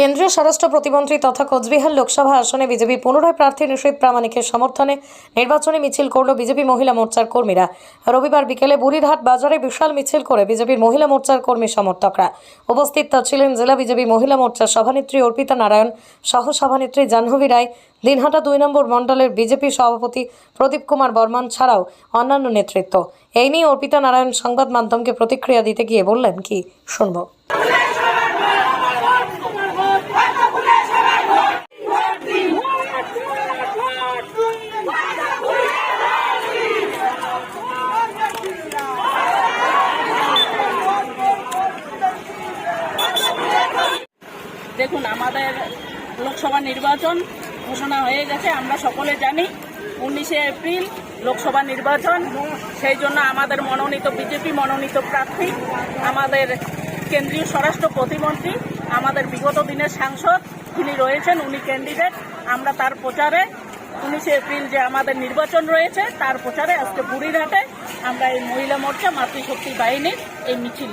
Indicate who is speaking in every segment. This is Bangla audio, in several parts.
Speaker 1: কেন্দ্রীয় স্বরাষ্ট্র প্রতিমন্ত্রী তথা কোচবিহার লোকসভা আসনে বিজেপি পুনরায় প্রার্থী নিশীত প্রামাণিকের সমর্থনে নির্বাচনী মিছিল করল বিজেপি মহিলা মোর্চার কর্মীরা। রবিবার বিকেলে বুড়িরহাট বাজারে বিশাল মিছিল করে বিজেপির মহিলা মোর্চার কর্মী সমর্থকরা। উপস্থিত ছিলেন জেলা বিজেপি মহিলা মোর্চার সভানেত্রী অর্পিতা নারায়ণ, সহ সভানেত্রী জাহ্নবী রায়, দিনহাটা দুই নম্বর মণ্ডলের বিজেপি সভাপতি প্রদীপ কুমার বর্মন ছাড়াও অন্যান্য নেতৃত্ব। এই নিয়ে অর্পিতা নারায়ণ সংবাদ মাধ্যমকে প্রতিক্রিয়া দিতে গিয়ে বললেন, কি শুনব?
Speaker 2: দেখুন, আমাদের লোকসভা নির্বাচন ঘোষণা হয়ে গেছে, আমরা সকলে জানি। উনিশে এপ্রিল লোকসভা নির্বাচন, সেই জন্য আমাদের মনোনীত বিজেপি, মনোনীত প্রার্থী, আমাদের কেন্দ্রীয় স্বরাষ্ট্র প্রতিমন্ত্রী, আমাদের বিগত দিনের সাংসদ, তিনি রয়েছেন, উনি ক্যান্ডিডেট আমরা তার প্রচারে, উনিশে এপ্রিল যে আমাদের নির্বাচন রয়েছে, তার প্রচারে আজকে বুড়িরহাটে আমরা এই মহিলা মোর্চা মাতৃশক্তি বাহিনীর এই মিছিল।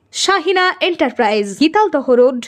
Speaker 3: Shahina enterprise Gital road